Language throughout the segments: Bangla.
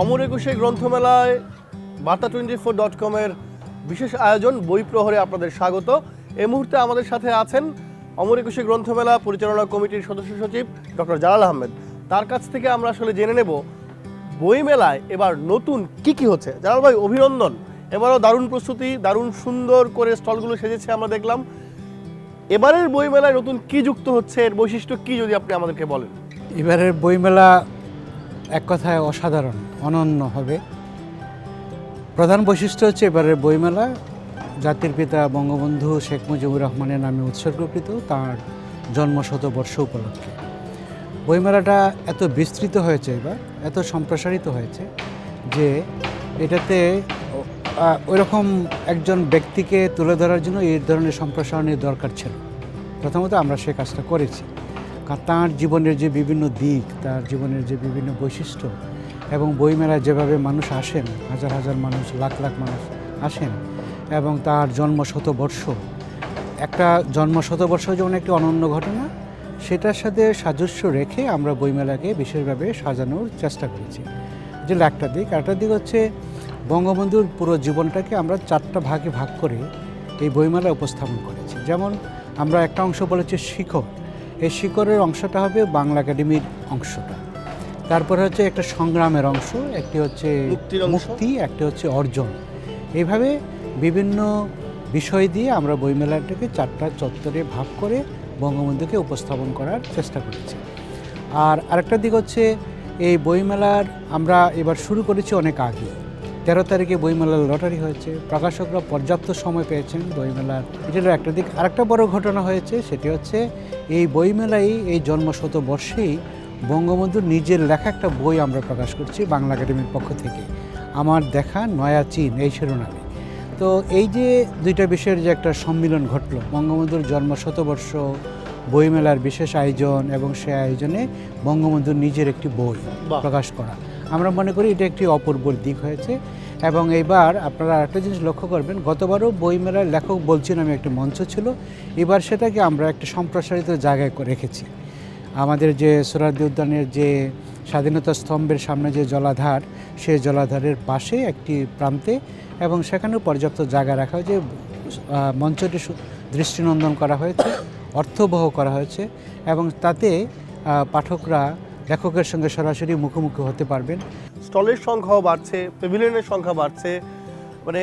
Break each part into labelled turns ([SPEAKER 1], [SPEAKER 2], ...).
[SPEAKER 1] অমর একুশে গ্রন্থমেলায় বার্তা টোয়েন্টি ফোর ডট কমের বিশেষ আয়োজন বই প্রহরে আপনাদের স্বাগত। এই মুহূর্তে আমাদের সাথে আছেন অমর একুশে গ্রন্থমেলা পরিচালনা কমিটির সদস্য সচিব ডক্টর জালাল আহমেদ। তার কাছ থেকে আমরা আসলে জেনে নেব বই মেলায় এবার নতুন কি কি হচ্ছে। জালাল ভাই, অভিনন্দন। এবারও দারুণ প্রস্তুতি, দারুণ সুন্দর করে স্টলগুলো সেজেছে আমরা দেখলাম। এবারের বই মেলায় নতুন কি যুক্ত হচ্ছে? এর বৈশিষ্ট্য কি যদি আপনি আমাদেরকে বলেন?
[SPEAKER 2] এবারের বইমেলা এক কথায় অসাধারণ, অনন্য হবে। প্রধান বৈশিষ্ট্য হচ্ছে এবারের বইমেলা। জাতির পিতা বঙ্গবন্ধু শেখ মুজিবুর রহমানের নামে উৎসর্গকৃত তার জন্মশতবর্ষ উপলক্ষে। বইমেলাটা এত বিস্তৃত হয়েছে এবার, এত সম্প্রসারিত হয়েছে যে এটাতে ওইরকম একজন ব্যক্তিকে তুলে ধরার জন্য এই ধরনের সম্প্রসারণের দরকার ছিল। প্রথমত আমরা সে কাজটা করেছি। তাঁর জীবনের যে বিভিন্ন দিক, তার জীবনের যে বিভিন্ন বৈশিষ্ট্য এবং বইমেলায় যেভাবে মানুষ আসেন, হাজার হাজার মানুষ, লাখ লাখ মানুষ আসেন এবং তার জন্ম শতবর্ষ একটা জন্ম শতবর্ষ যেমন একটি অনন্য ঘটনা, সেটার সাথে সাদৃশ্য রেখে আমরা বইমেলাকে বিশেষভাবে সাজানোর চেষ্টা করেছি। যেটা একটা দিক, আরেকটা দিক হচ্ছে বঙ্গবন্ধুর পুরো জীবনটাকে আমরা চারটা ভাগে ভাগ করে এই বইমেলায় উপস্থাপন করেছি। যেমন আমরা একটা অংশ বলেছি শিখর এই শিখরের অংশটা হবে বাংলা একাডেমির অংশটা। তারপরে হচ্ছে একটা সংগ্রামের অংশ একটি হচ্ছে মুক্তি একটি হচ্ছে অর্জন। এইভাবে বিভিন্ন বিষয় দিয়ে আমরা বইমেলাটাকে চারটা চত্বরে ভাগ করে বঙ্গবন্ধুকে উপস্থাপন করার চেষ্টা করেছি। আর আরেকটা দিক হচ্ছে এই বইমেলার আমরা এবার শুরু করেছি অনেক আগে। তেরো তারিখে বইমেলার লটারি হয়েছে। প্রকাশকরা পর্যাপ্ত সময় পেয়েছেন বইমেলার এটার একটা দিক। আরেকটা বড় ঘটনা হয়েছে সেটি হচ্ছে এই বইমেলাই এই জন্মশত বর্ষেই বঙ্গবন্ধুর নিজের লেখা একটা বই আমরা প্রকাশ করছি বাংলা একাডেমির পক্ষ থেকে। আমার দেখা নয়া চীন এই শিরোনামে। তো এই যে দুইটা বিষয়ের যে একটা সম্মিলন ঘটলো বঙ্গবন্ধুর জন্ম শতবর্ষ বইমেলার বিশেষ আয়োজন এবং সে আয়োজনে বঙ্গবন্ধুর নিজের একটি বই। প্রকাশ করা। আমরা মনে করি এটা একটি অপূর্ব দিক হয়েছে। এবং এইবার আপনারা একটা জিনিস লক্ষ্য করবেন, গতবারও বইমেলার লেখক বলছি নামে একটি মঞ্চ ছিল, এবার সেটাকে আমরা একটা সম্প্রসারিত জায়গায় রেখেছি। আমাদের যে সোহরাদি উদ্যানের যে স্বাধীনতা স্তম্ভের সামনে যে জলাধার, সেই জলাধারের পাশে একটি প্রান্তে এবং সেখানেও পর্যাপ্ত জায়গা রাখা হয়েছে। মঞ্চটি দৃষ্টিনন্দন করা হয়েছে, অর্থবহ করা হয়েছে এবং তাতে পাঠকরা লেখকের সঙ্গে সরাসরি মুখোমুখি হতে পারবেন।
[SPEAKER 1] স্টলের সংখ্যাও বাড়ছে পেভিলিয়নের সংখ্যা বাড়ছে। মানে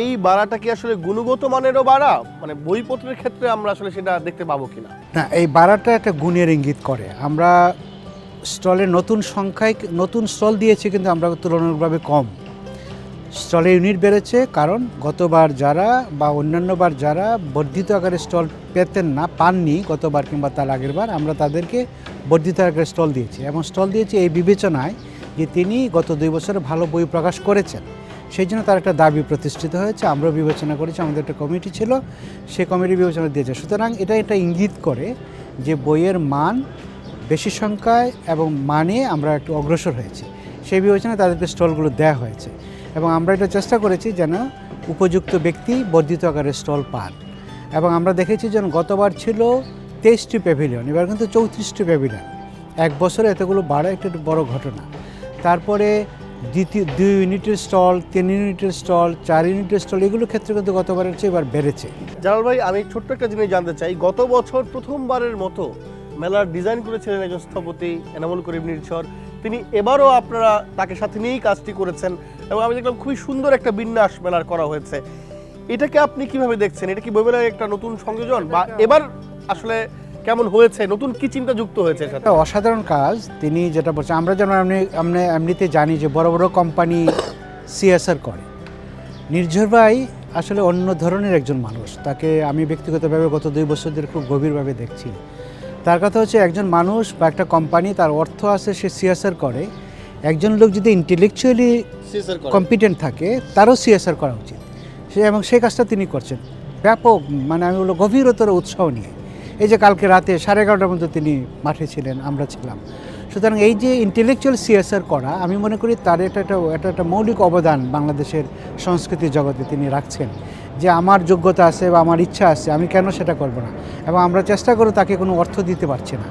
[SPEAKER 1] এই বাড়াটা কি আসলে গুণগত মানেরও বাড়া? মানে বইপত্রের ক্ষেত্রে আমরা আসলে সেটা দেখতে পাবো কিনা?
[SPEAKER 2] না এই বাড়াটা একটা গুণের ইঙ্গিত করে। আমরা স্টলের নতুন সংখ্যায় নতুন স্টল দিয়েছি কিন্তু আমরা তুলনামূলকভাবে কম। স্টলে ইউনিট বেড়েছে কারণ গতবার যারা বা অন্যান্যবার যারা বর্ধিত আকারে স্টল পেতেন না পাননি গতবার কিংবা তার আগের বার আমরা তাদেরকে বর্ধিত আকারে স্টল দিয়েছি। এবং স্টল দিয়েছি এই বিবেচনায় যে তিনি গত দুই বছরে ভালো বই প্রকাশ করেছেন। সেই জন্য তার একটা দাবি প্রতিষ্ঠিত হয়েছে। আমরাও বিবেচনা করেছি, আমাদের একটা কমিটি ছিল, সে কমিটি বিবেচনা দিয়েছে। সুতরাং এটা এটা ইঙ্গিত করে যে বইয়ের মান বেশি সংখ্যায় এবং মানে আমরা একটু অগ্রসর হয়েছি। সেই বিবেচনায় তাদেরকে স্টলগুলো দেওয়া হয়েছে। এবং আমরা এটা চেষ্টা করেছি যেন উপযুক্ত ব্যক্তি বর্ধিত আকারে স্টল পান। এবং আমরা দেখেছি যেন গতবার ছিল তেইশটি প্যাভিলিয়ন এবার কিন্তু চৌত্রিশটি প্যাভিলিয়ন এক বছরে এতগুলো বাড়া, একটা বড় ঘটনা। তারপরে দ্বিতীয়, দুই ইউনিটের স্টল তিন ইউনিটের স্টল চার ইউনিটের স্টল এগুলোর ক্ষেত্রে কিন্তু গতবারের চেয়ে এবার বেড়েছে।
[SPEAKER 1] জালাল ভাই, আমি ছোট্ট একটা জিনিস জানতে চাই। গত বছর প্রথমবারের মতো মেলার ডিজাইন করেছিলেন একজন স্থপতি, এনামুল করিম নির্ঝর। তিনি এবারও আপনারা তাকে সাথে নিয়েই কাজটি করেছেন এবং আমি দেখলাম খুবই সুন্দর একটা বিন্যাস মেলার করা হয়েছে। এটাকে আপনি কীভাবে দেখছেন? এটা কি বইমেলার একটা নতুন সংযোজন? বা এবার আসলে কেমন হয়েছে? নতুন কি চিন্তা যুক্ত হয়েছে সাথে?
[SPEAKER 2] একটা অসাধারণ কাজ। তিনি যেটা বলছেন আমরা যেমন এমনি এমনি এমনিতে জানি যে বড় বড় কোম্পানি সিএসআর করে। নির্ঝর ভাই আসলে অন্য ধরনের একজন মানুষ। তাকে আমি ব্যক্তিগতভাবে গত দুই বছর ধরে খুব গভীরভাবে দেখছি। তার কথা হচ্ছে একজন মানুষ বা একটা কোম্পানি তার অর্থ আছে সে সিএসআর করে। একজন লোক যদি ইন্টেলেকচুয়ালি কম্পিটেন্ট থাকে তারও সিএসআর করা উচিত। সে এবং সেই কাজটা তিনি করছেন। ব্যাপক মানে আমি বলব গভীরতর উৎসাহ নিয়ে। এই যে কালকে রাতে সাড়ে এগারোটার মধ্যে তিনি মাঠে ছিলেন, আমরা ছিলাম। সুতরাং এই যে ইন্টেলেকচুয়াল সিএসআর করা, আমি মনে করি তার একটা এটা একটা মৌলিক অবদান বাংলাদেশের সংস্কৃতি জগতে তিনি রাখছেন। যে আমার যোগ্যতা আছে বা আমার ইচ্ছা আছে, আমি কেন সেটা করব না? এবং আমরা চেষ্টা করে তাকে কোনো অর্থ দিতে পারছি না।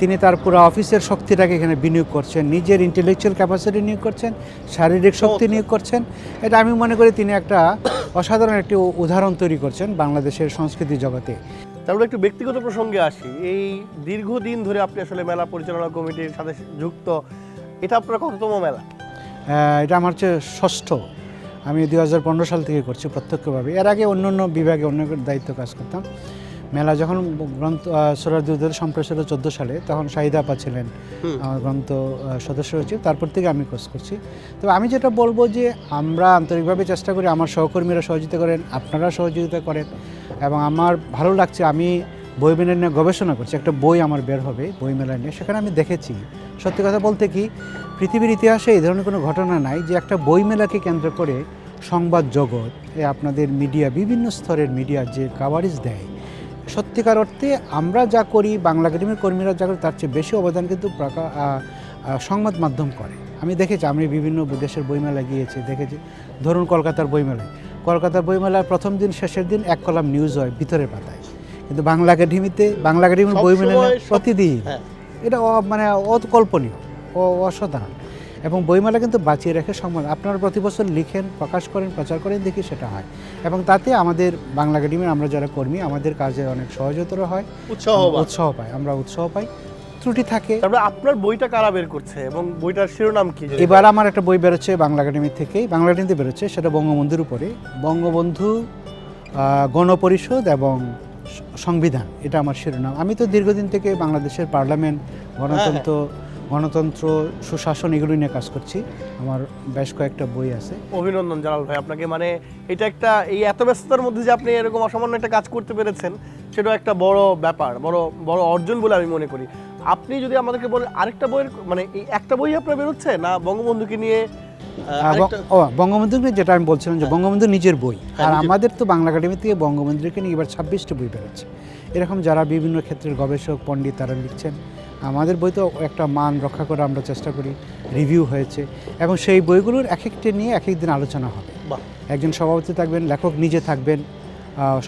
[SPEAKER 2] তিনি তার পুরো অফিসের শক্তিটাকে এখানে বিনিয়োগ করছেন, নিজের ইন্টেলেকচুয়াল ক্যাপাসিটি নিয়োগ করছেন, শারীরিক শক্তি নিয়োগ করছেন। এটা আমি মনে করি তিনি একটা অসাধারণ একটি উদাহরণ তৈরি করছেন বাংলাদেশের সংস্কৃতি জগতে।
[SPEAKER 1] তারপরে একটু ব্যক্তিগত প্রসঙ্গে আসি। এই দীর্ঘদিন ধরে আপনি আসলে মেলা পরিচালনা কমিটির সাথে যুক্ত এটা আপনার কততম মেলা?
[SPEAKER 2] এটা আমার হচ্ছে ষষ্ঠ। আমি দু হাজার পনেরো সাল থেকে করছি প্রত্যক্ষভাবে। এর আগে অন্য অন্য বিভাগে অন্য দায়িত্ব কাজ করতাম। মেলা যখন গ্রন্থ সোরার দুই হাজার সম্প্রসারিত চোদ্দ সালে তখন শাহিদা আপা ছিলেন আমার গ্রন্থ সদস্য হয়েছে তারপর থেকে আমি কোর্স করছি। তবে আমি যেটা বলব যে আমরা আন্তরিকভাবে চেষ্টা করি আমার সহকর্মীরা সহযোগিতা করেন আপনারা সহযোগিতা করেন। এবং আমার ভালো লাগছে, আমি বই মেলা নিয়ে গবেষণা করছি, একটা বই আমার বের হবে বই মেলা নিয়ে, সেখানে আমি দেখেছি। সত্যি কথা বলতে কি, পৃথিবীর ইতিহাসে এই ধরনের কোনো ঘটনা নাই যে একটা বই মেলাকে কেন্দ্র করে সংবাদ জগৎ, এ আপনাদের মিডিয়া, বিভিন্ন স্তরের মিডিয়া যে কাভারেজ দেয়। সত্যিকার অর্থে আমরা যা করি, বাংলা একাডেমির কর্মীরা যা করি, তার চেয়ে বেশি অবদান কিন্তু সংবাদ মাধ্যম করে। আমি দেখেছি, আমি বিভিন্ন দেশের বইমেলা গিয়েছি, দেখেছি। ধরুন কলকাতার বইমেলায় কলকাতার বইমেলার প্রথম দিন শেষের দিন এক কলাম নিউজ হয় ভিতরের পাতায়। কিন্তু বাংলা একাডেমিতে বাংলা একাডেমির বইমেলা প্রতিদিন
[SPEAKER 1] হ্যাঁ।
[SPEAKER 2] এটা মানে অকল্পনীয় অসাধারণ। এবং বইমেলা কিন্তু বাঁচিয়ে রেখে সম্মান আপনারা প্রতি বছর লিখেন প্রকাশ করেন প্রচার করেন দেখি সেটা হয়। এবং তাতে আমাদের বাংলা একাডেমির আমরা যারা কর্মী আমাদের কাজে অনেক সহজতর হয়।
[SPEAKER 1] উৎসাহ
[SPEAKER 2] উৎসাহ পাই আমরা উৎসাহ পাই। ত্রুটি থাকে।
[SPEAKER 1] তারপরে আপনার বইটা কারা বের করছে এবং বইটার শিরোনাম কি?
[SPEAKER 2] এবার আমার একটা বই বেরোচ্ছে বাংলা একাডেমি থেকেই। বাংলা একাডেমিতে বেরোচ্ছে সেটা বঙ্গবন্ধুর উপরে। বঙ্গবন্ধু গণপরিষদ এবং সংবিধান এটা আমার শিরোনাম। আমি তো দীর্ঘদিন থেকে বাংলাদেশের পার্লামেন্ট গণতন্ত্র গণতন্ত্র সুশাসন এগুলো নিয়ে কাজ করছি। আমার বেশ কয়েকটা বই আছে।
[SPEAKER 1] অভিনন্দন জালাল ভাই আপনাকে। মানে এটা একটা এই এত ব্যস্ততার মধ্যে যে আপনি এরকম অসামান্য একটা কাজ করতে পেরেছেন সেটা একটা বড় ব্যাপার বড় বড় অর্জন বলে আমি মনে করি। আপনি যদি আমাদেরকে বলেন আরেকটা বইয়ের মানে এই একটা বই আপনার বেরোচ্ছে না বঙ্গবন্ধুকে নিয়ে
[SPEAKER 2] ব- ও বঙ্গবন্ধু যেটা আমি বলছিলাম যে বঙ্গবন্ধু নিজের বই। আর আমাদের তো বাংলা একাডেমি থেকে বঙ্গবন্ধুকে নিয়ে এবার ছাব্বিশটা বই বেরোচ্ছে। এরকম যারা বিভিন্ন ক্ষেত্রের গবেষক পণ্ডিত তারা লিখছেন। আমাদের বই তো একটা মান রক্ষা করে আমরা চেষ্টা করি রিভিউ হয়েছে। এবং সেই বইগুলোর এক একটি নিয়ে এক এক দিন আলোচনা হবে। একজন সভাপতি থাকবেন লেখক নিজে থাকবেন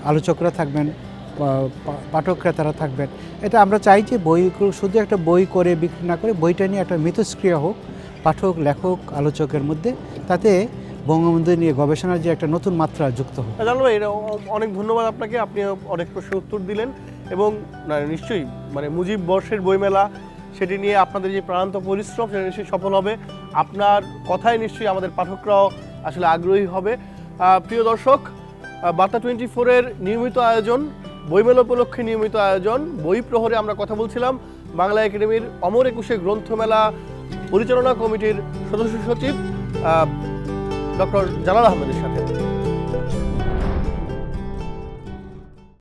[SPEAKER 2] আলোচকরা থাকবেন পা- পা- পাঠকরা তারা থাকবেন। এটা আমরা চাই যে বইগুলো শুধু একটা বই করে বিক্রি না করে বইটা নিয়ে একটা মিথস্ক্রিয়া হোক, পাঠক, লেখক, আলোচকের মধ্যে, তাতে বঙ্গবন্ধু নিয়ে গবেষণার যে একটা নতুন মাত্রা যুক্ত হোক।
[SPEAKER 1] অনেক ধন্যবাদ আপনাকে। আপনি অনেক প্রশ্নের উত্তর দিলেন এবং নিশ্চয়ই মানে মুজিব বর্ষের বইমেলা, সেটি নিয়ে আপনাদের যে প্রাণান্ত পরিশ্রম, সেটা নিশ্চয়ই সফল হবে। আপনার কথায় নিশ্চয়ই আমাদের পাঠকরাও আসলে আগ্রহী হবে। প্রিয় দর্শক বার্তা টোয়েন্টি ফোরের নিয়মিত আয়োজন বইমেলা উপলক্ষে নিয়মিত আয়োজন। বই প্রহরে আমরা কথা বলছিলাম বাংলা একাডেমির অমর একুশে গ্রন্থমেলা পরিচালনা কমিটির সদস্য সচিব ডক্টর জালাল আহমেদের সাথে।